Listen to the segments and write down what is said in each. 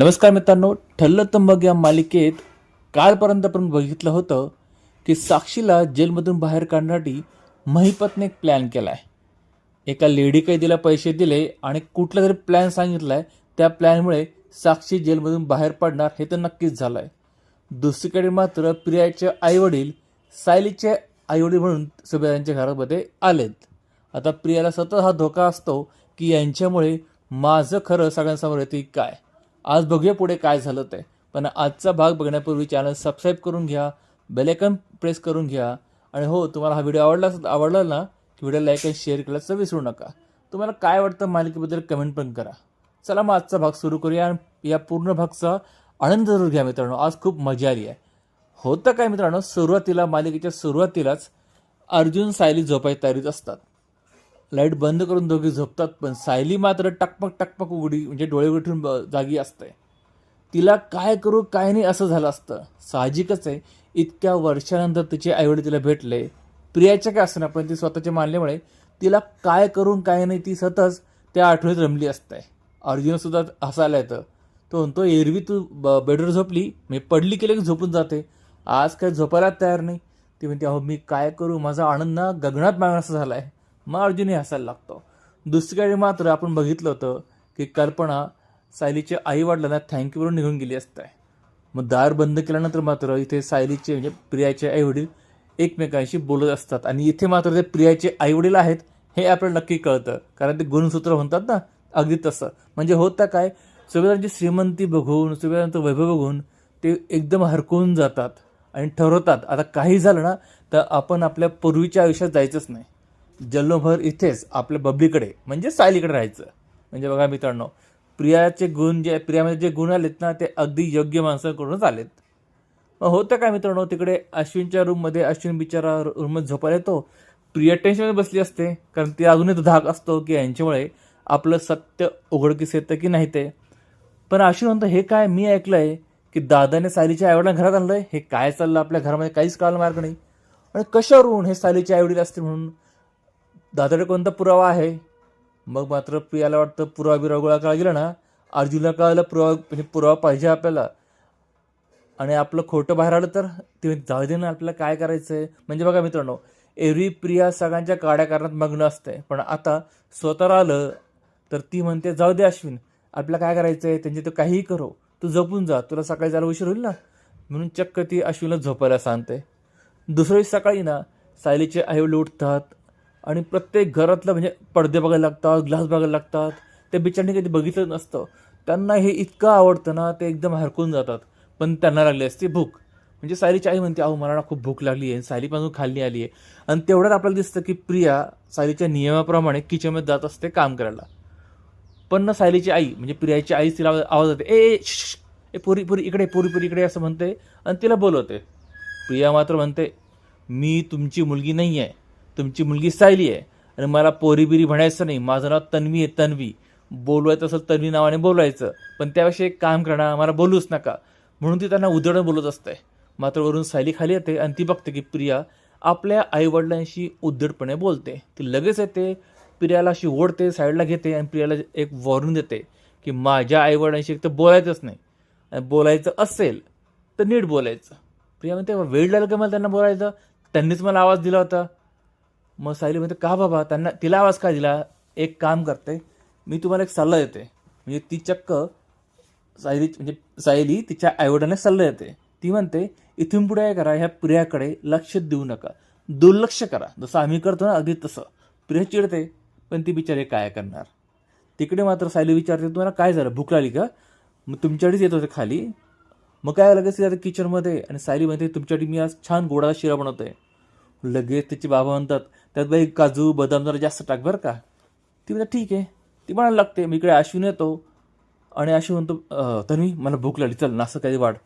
नमस्कार मित्रांनो ठरलं तर मग या मालिकेत कालपर्यंत आपण बघितलं होतं की साक्षीला जेलमधून बाहेर काढण्यासाठी महिपतने एक प्लॅन केला आहे एका लेडी कैदीला पैसे दिले आणि कुठला तरी प्लॅन सांगितला आहे त्या प्लॅनमुळे साक्षी जेलमधून बाहेर पडणार हे तर नक्कीच झालं आहे दुसरीकडे मात्र प्रियाचे आईवडील सायलीचे आईवडील म्हणून सुभेदारांच्या घरामध्ये आलेत. आता प्रियाला सतत हा धोका असतो की यांच्यामुळे माझं खरं सगळ्यांसमोर येते काय? आज बघूया पुढे काय झालं ते. पण आजचा भाग बघण्यापूर्वी चॅनल सबस्क्राईब करून घ्या बेलायकन प्रेस करून घ्या. आणि हो तुम्हाला हा व्हिडिओ आवडला आवडला ना की व्हिडिओ लाईक आणि शेअर केल्याचं विसरू नका. तुम्हाला काय वाटतं मालिकेबद्दल कमेंट पण करा. चला मग आजचा भाग सुरू करूया आणि या पूर्ण भागचा आनंद जरूर घ्या मित्रांनो. आज खूप मजा आली आहे. होतं काय मित्रांनो सुरुवातीला मालिकेच्या सुरुवातीलाच अर्जुन सायली झोपायची तयारीत असतात. लाइट बंद करून दोघे झोपतात पण सायली मात्र टकमक टकमक उघडी म्हणजे डोळे उठून ब- जागी असते. तिला काय करू काय नाही असं झालं असतं. साहजिकच आहे इतक्या वर्षानंतर तिचे आईवडील तिला भेटले. प्रियाच्या काय असं पण ती स्वतःच्या मानल्यामुळे तिला काय करून काय नाही ती सतत त्या आठवणीत रमली असते. अर्जुनसुद्धा हसायला येतं. तो म्हणतो एरवी तू ब- बेडवर झोपली? मी पडली केली की झोपून जाते. आज काय झोपायला तयार नाही. ती म्हणते अहो मी काय करू? माझा आनंद ना गगनात मागण्याचा झाला आहे मग अर्जुनही हसायला लागतो दुसरीकडे मात्र आपण बघितलं होतं की कल्पना सायलीच्या आई वडिलांना थँक्यूवरून निघून गेली असते. मग दार बंद केल्यानंतर मात्र इथे सायलीचे म्हणजे प्रियाचे आई वडील एकमेकांशी बोलत असतात. आणि इथे मात्र ते प्रियाचे आई वडील आहेत हे आपल्याला नक्की कळतं. कारण ते गुणसूत्र म्हणतात ना अगदी तसं. म्हणजे होतं काय सुभेदारांची श्रीमंती बघून सुभेदारांचं वैभव बघून ते एकदम हरकून जातात आणि ठरवतात आता काही झालं ना तर आपण आपल्या पूर्वीच्या आयुष्यात जायचंच नाही. जल्लोभर इथेच आपल्या बबलीकडे म्हणजे सायलीकडे राहायचं. म्हणजे बघा मित्रांनो प्रियाचे गुण जे प्रियामध्ये जे गुण आलेत ना ते अगदी योग्य माणसाकडूनच आलेत. मग होतं काय मित्रांनो तिकडे अश्विनच्या रूममध्ये अश्विन बिचारा रूममध्ये झोपायला येतो. प्रिया टेन्शनमध्ये बसली असते कारण ती अजूनही तो धाक असतो की यांच्यामुळे आपलं सत्य उघडकीस येतं की नाही ते. पण अश्विन म्हणतो हे काय मी ऐकलं आहे की दादाने सायलीच्या आईवडिलांना घरात आणलंय? हे काय चाललं आपल्या घरामध्ये? काहीच कळायला मार्ग नाही. आणि कशावरून हे सायलीचे आईवडील असतील म्हणून? दादाकडे कोणता पुरावा आहे? मग मात्र प्रियाला वाटतं पुरावा बिरावा गोळा करायला गेला ना? अर्जुनला कळालं पुरावा म्हणजे पुरावा पाहिजे आपल्याला. आणि आपलं खोटं बाहेर आलं तर? ते म्हणते, जाऊ दे ना आपल्याला काय करायचं आहे म्हणजे बघा मित्रांनो एरवी प्रिया सगळ्यांच्या काड्या करण्यात मग्न असते पण आता स्वतःला आलं तर ती म्हणते जाऊ दे अश्विन आपल्याला काय करायचं आहे त्यांचे तर काहीही करो. तू जपून जा. तुला सकाळी जायला उशीर होईल ना? म्हणून चक्क ती अश्विनला झोपायला सांगते. दुसऱ्या सकाळी ना सायलीचे आईवडील उठतात आणि प्रत्येक घरातलं म्हणजे पडदे बघायला लागतात ग्लास बघायला लागतात. ते बिचारने कधी बघितलं नसतं. त्यांना हे इतकं आवडतं ना ते एकदम हरकून जातात. पण त्यांना लागली असते भूक. म्हणजे सायलीची आई म्हणते अहो मला ना खूप भूक लागली आहे. सायली पासून खाल्ली आली आहे. आणि तेवढ्यात आपल्याला दिसतं की प्रिया सायलीच्या नियमाप्रमाणे किचनमध्ये जात असते काम करायला. पण ना सायलीची आई म्हणजे प्रियाची आई तिला आवाज- येते ए ए पुरी पुरी इकडे पुरी पुरी इकडे असं म्हणते. आणि तिला बोलवते. प्रिया मात्र म्हणते मी तुमची मुलगी नाही आहे तुमची मुलगी सायली आहे. आणि मला पोरी बिरी म्हणायचं नाही. माझं नाव तन्वी आहे तन्वी. बोलवायचं असेल तन्वी नावाने बोलवायचं पण त्याविषयी एक काम करणार मला बोलूच नका. म्हणून ती त्यांना उदळण बोलत असते. मात्र वरून सायली खाली येते आणि ती बघते की प्रिया आपल्या आईवडिलांशी उद्धटपणे बोलते. ती लगेच येते प्रियाला अशी ओढते साईडला घेते आणि प्रियाला एक वॉर्निंग देते की माझ्या आईवडिलांशी एक तर बोलायचंच नाही. आणि बोलायचं असेल तर नीट बोलायचं. प्रिया म्हणते वेळ लागलं का मला त्यांना बोलायचं त्यांनीच मला आवाज दिला होता. मग सायली म्हणते का बाबा? त्यांना तिला आवाज का दिला? एक काम करते मी तुम्हाला एक सल्ला देते. म्हणजे ती चक्क सायली म्हणजे सायली तिच्या आईवडिलांना सल्ला देते. ती म्हणते इथून पुढे काय करा ह्या प्रियाकडे लक्ष देऊ नका. दुर्लक्ष करा. जसं आम्ही करतो ना अगदी तसं. प्रिया चिडते पण ती बिचारे काय करणार? तिकडे मात्र सायली विचारते तुम्हाला काय झालं? भूक लागली का? मग तुमच्याकडेच येत होते खाली. मग काय लगेच ती किचनमध्ये आणि सायली म्हणते तुमच्यासाठी मी आज छान गोडा शिरा बनवतोय. लगेच तिचे बाबा म्हणतात त्यात बाई काजू बदाम जरा जास्त टाक बरं का. ती म्हणजे ठीक आहे. ती म्हणायला लागते मी इकडे अश्विन येतो. आणि अश्विन म्हणतो "अं, तन्वी मला भूक लागली चल नासं काही वाढ.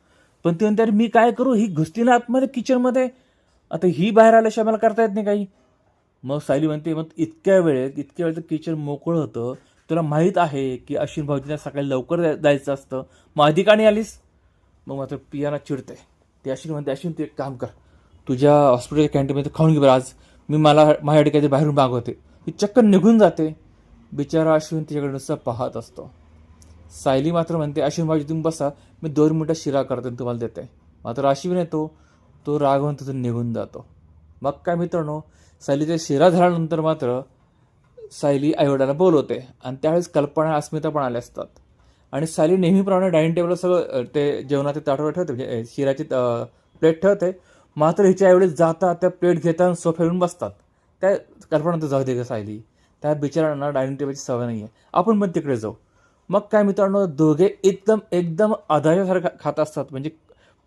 पण ती म्हणते "अरे मी काय करू? ही घुसली ना आतमध्ये किचनमध्ये. आता ही बाहेर आल्याशिवाय मला करता येत नाही काही. मग सायली म्हणते मग इतक्या वेळेत इतक्या वेळेत किचन मोकळं होतं तुला माहीत आहे की अश्विन भाऊजीला सकाळी लवकर जायचं असतं. मग आधी का नाही आलीस? मग मात्र पियाना चिडते. ते अश्विन म्हणते अश्विन तू एक काम कर. तुझ्या हॉस्पिटलच्या कॅन्टीनमध्ये खाऊन घे बरं आज. मी मला माझ्या काहीतरी बाहेरून मागवते. ती चक्क निघून जाते. बिचारा अश्विन तिच्याकडे नुसतं पाहत असतो. सायली मात्र म्हणते अश्विन भाजी तुम्ही बसा. मी दोन मिनटं शिरा करते आणि तुम्हाला देते. मात्र अश्विन येतो. तो रागवून तिथून निघून जातो. मग काय मित्रांनो सायलीचा शिरा झाल्यानंतर मात्र सायली आईवडिलांना बोलवते आणि त्यावेळेस कल्पना अस्मिता पण आल्या असतात. आणि सायली नेहमीप्रमाणे डायनिंग टेबलवर सगळं ते जेवणाचे ताटवर ठेवते म्हणजे शिराची प्लेट ठेवते. मात्र हिच्या आईवडील जातात त्या प्लेट घेतात सोफ्यावरून बसतात. त्या कल्पना तर जाऊ दे का सायली. त्या बिचारांना डायनिंग टेबलची सवय नाही आहे आपण पण तिकडे जाऊ. मग काय मित्रांनो दोघे एकदम एकदम आधारासारखं खात असतात. म्हणजे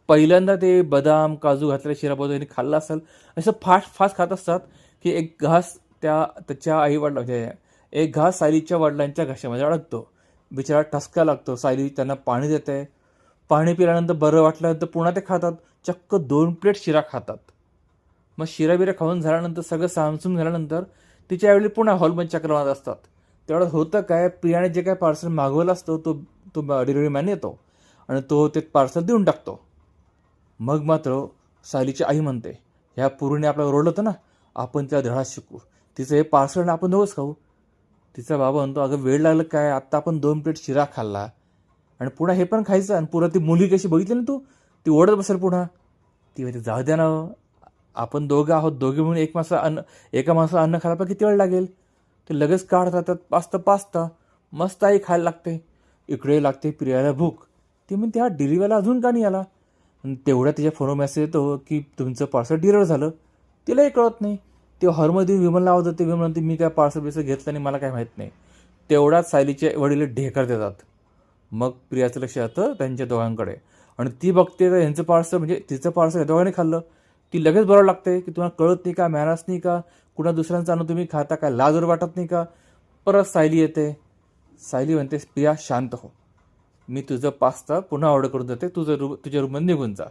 पहिल्यांदा ते बदाम काजू घातलेल्या शिरा त्यांनी खाल्ला असेल असं फास्ट फास्ट खात असतात की एक घास त्या त्याच्या आई वडिला म्हणजे एक घास सायलीच्या वडिलांच्या घशामध्ये अडकतो. बिचारा टसका लागतो. सायली त्यांना पाणी देते. पाणी पिल्यानंतर बरं वाटल्यानंतर पुन्हा ते खातात. चक्क दोन प्लेट शिरा खातात. मग शिरा बिरा खाऊन झाल्यानंतर सगळं सामसूम झाल्यानंतर तिच्या वेळी पुन्हा हॉलमध्ये चक्र मारत असतात. तेवढं होतं काय प्रियाने जे काय पार्सल मागवलं असतं तो तो डिलिव्हरी मॅन येतो आणि तो ते पार्सल देऊन टाकतो. मग मात्र सालीची आई म्हणते ह्या पूर्वीने आपल्याला रोडलं होतं ना आपण त्या धडा शिकू तिचं हे पार्सल आपण दोघंच खाऊ. तिचा बाबा म्हणतो अगं वेळ लागलं काय आत्ता आपण दोन प्लेट शिरा खाल्ला आणि पुन्हा हे पण खायचं आणि पुन्हा ती मुली कशी बघितली ना तू ती ओढत बसेल पुन्हा. ती म्हणते जाऊ द्या ना हो. आपण दोघं आहोत दोघे म्हणून एक मासा अन्न एका मासा अन्न खायला पण किती वेळ लागेल? ते लगेच काढतात त्यात पास्ता पास्ता मस्त आई खायला लागते. इकडे लागते प्रियाला भूक. ती म्हणते हा डिलिव्हरला अजून का नाही आला? तेवढ्या तिच्या फोनवर मेसेज येतो की तुमचं पार्सल डिलिव्हर झालं. तिलाही कळत नाही. ते हॉलमध्ये विमलला आवाज होते विमल म्हणते मी काय पार्सल बिर्सल घेतलं नाही मला काय माहीत नाही. तेवढ्याच सायलीचे वडील ढेकर देतात. मग प्रियाचं लक्ष जातं त्यांच्या दोघांकडे. आणि ती बघते तर यांचं पार्सल म्हणजे तिचं पार्सल या दोघांनी खाल्लं. ती लगेच बरोबर लागते की तुम्हाला कळत नाही का मॅनर्स नाही का कुणा दुसऱ्यांचं अन्न तुम्ही खाता काय लाजवर वाटत नाही का? परत सायली येते. सायली म्हणते प्रिया शांत हो. मी तुझं पास्ता पुन्हा ऑर्डर करून देते. तुझं रूम तुझ्या रूममध्ये निघून जा.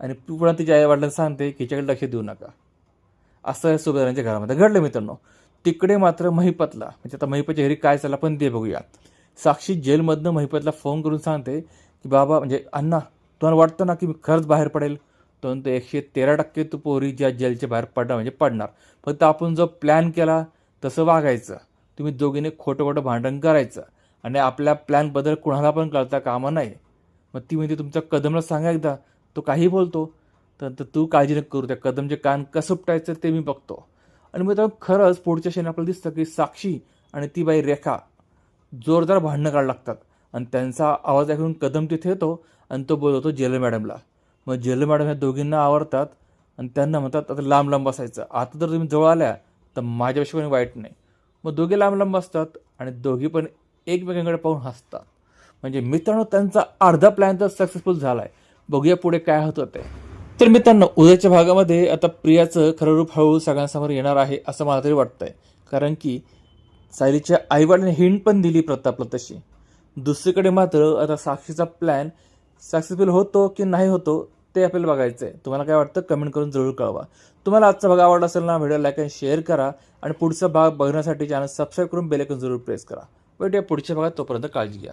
आणि तू पुन्हा तिच्या आई वडिलांना सांगते की हिच्याकडे लक्ष देऊ नका. असं या सुभेदारांच्या घरामध्ये घडलं मित्रांनो. तिकडे मात्र महिपतला म्हणजे आता महिपतच्या घरी काय चाललं पण ते बघूया साक्षी जेलमधनं महिपतला फोन करून सांगते की बाबा म्हणजे अण्णा तुम्हाला वाटतं ना की मी खरंच बाहेर पडेल? तर म्हणतो एकशे तेरा टक्के तू पोरी ज्या जेलच्या बाहेर पडणार म्हणजे पडणार. फक्त आपण जो प्लॅन केला तसं वागायचं. तुम्ही दोघीने खोटं खोटं भांडण करायचं. आणि आपल्या प्लॅनबद्दल कुणाला पण कळता कामा नाही मग ती म्हणते तुमच्या कदमला सांगा एकदा. तो काही बोलतो. तर तू काळजी न करू त्या कदमचे कान कसं उपटायचं ते मी बघतो. आणि मग तर खरंच पुढच्या क्षणी आपल्याला दिसतं की साक्षी आणि ती बाई रेखा जोरदार भांडणं काढ लागतात. आणि त्यांचा आवाज ऐकून कदम तिथे येतो आणि तो बोलवतो जेल मॅडमला. मग जेल मॅडम ह्या दोघींना आवडतात आणि त्यांना म्हणतात आता लांब लांब बसायचं. आता जर तुम्ही जवळ आल्या तर माझ्यापेक्षा कोणी वाईट नाही. मग दोघे लांब लांब बसतात आणि दोघी पण एकमेकांकडे पाहून हसतात. म्हणजे मित्रांनो त्यांचा अर्धा प्लॅन तर सक्सेसफुल झाला आहे बघूया पुढे काय होतं ते. तर मित्रांनो उद्याच्या भागामध्ये आता प्रियाचं खरं रूप हळूहळू सगळ्यांसमोर येणार आहे असं मला तरी वाटतंय. कारण की सायलीच्या आईवडिलांनी हिंट पण दिली प्रतापला तशी. दुसरीकडे मात्र आता साक्षीचा प्लॅन सक्सेसफुल होतो की नाही होतो ते आपल्याला बघायचं आहे. तुम्हाला काय वाटतं? कमेंट करून जरूर कळवा. तुम्हाला आजचा भाग आवडला असेल ना व्हिडिओ लाईक आणि शेअर करा आणि पुढचा भाग बघण्यासाठी चॅनल सबस्क्राईब करून बेल जरूर प्रेस करा. भेटूया पुढच्या भागात तोपर्यंत काळजी घ्या.